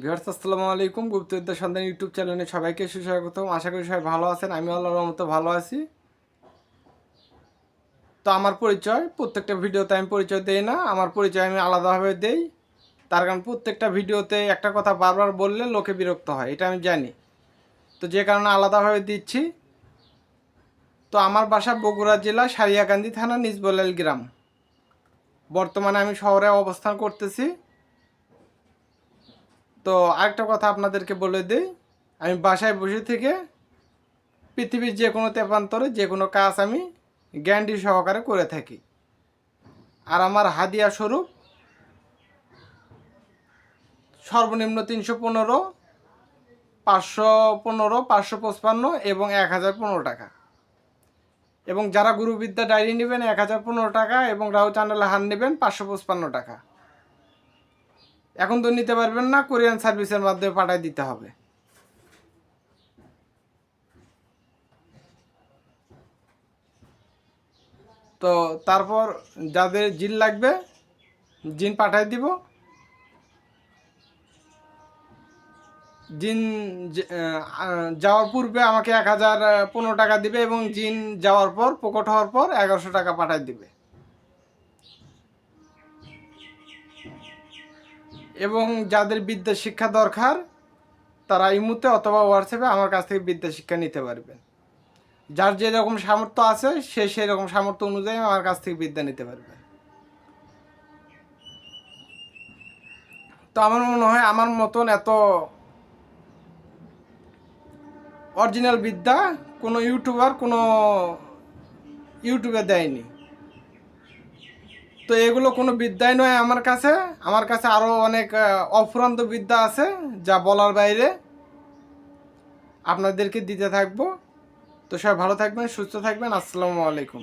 Viewers, আসসালামু আলাইকুম। গুপ্তবিদ্যা সন্ধান ইউটিউব চ্যানেলে সবাইকে সুস্বাগতম। আশা করি সবাই ভালো আছেন। আমি আল্লাহর মতো ভালো আছি। তো আমার পরিচয়, প্রত্যেকটা ভিডিওতে আমি পরিচয় দেই না, আমার পরিচয় আমি আলাদাভাবে দেই। তার কারণ প্রত্যেকটা ভিডিওতে একটা কথা বারবার বললে লোকে বিরক্ত হয়, এটা আমি জানি। তো যে কারণে আলাদাভাবে দিচ্ছি। তো আমার বাসা বগুড়া জেলা, সারিয়াকান্দি থানা নিজবলাল গ্রাম। বর্তমানে আমি শহরে অবস্থান করতেছি। তো আরেকটা কথা আপনাদেরকে বলে দিই, আমি বাসায় বসে থেকে পৃথিবীর যে কোনো তেপান্তরে যে কোনো কাজ আমি গ্যান্ডি সহকারে করে থাকি। আর আমার হাদিয়া স্বরূপ সর্বনিম্ন তিনশো পনেরো, পাঁচশো পনেরো, পাঁচশো পঁচপান্ন এবং এক হাজার পনেরো টাকা। এবং যারা গুরুবিদ্যা ডায়েরি নেবেন, এক হাজার পনেরো টাকা এবং রাহু চান্ডাল হান নেবেন, পাঁচশো পঁচপান্ন টাকা। এখন তো নিতে পারবেন না, কোরিয়ান সার্ভিসের মাধ্যমে পাঠাই দিতে হবে। তো তারপর যাদের জিন লাগবে, জিন পাঠাই দিব। জিন যাওয়ার পূর্বে আমাকে এক হাজার পনেরো টাকা দিবে এবং জিন যাওয়ার পর, প্রকট হওয়ার পর এগারোশো টাকা পাঠাই দিবে। এবং যাদের বিদ্যা শিক্ষা দরকার, তারা ইমুতে অথবা হোয়াটসঅ্যাপে আমার কাছ থেকে বিদ্যা শিক্ষা নিতে পারবেন। যার যেরকম সামর্থ্য আছে, সে সেরকম সামর্থ্য অনুযায়ী আমার কাছ থেকে বিদ্যা নিতে পারবে। তো আমার মনে হয়, আমার মতন এত অরিজিনাল বিদ্যা কোনো ইউটিউবার কোনো ইউটিউবে দেয়নি। তো এগুলো কোনো বিদ্যাই নয় আমার কাছে। আমার কাছে আরও অনেক অফুরন্ত বিদ্যা আছে যা বলার বাইরে। আপনাদেরকে দিতে থাকব। তো সবাই ভালো থাকবেন, সুস্থ থাকবেন। আসসালামু আলাইকুম।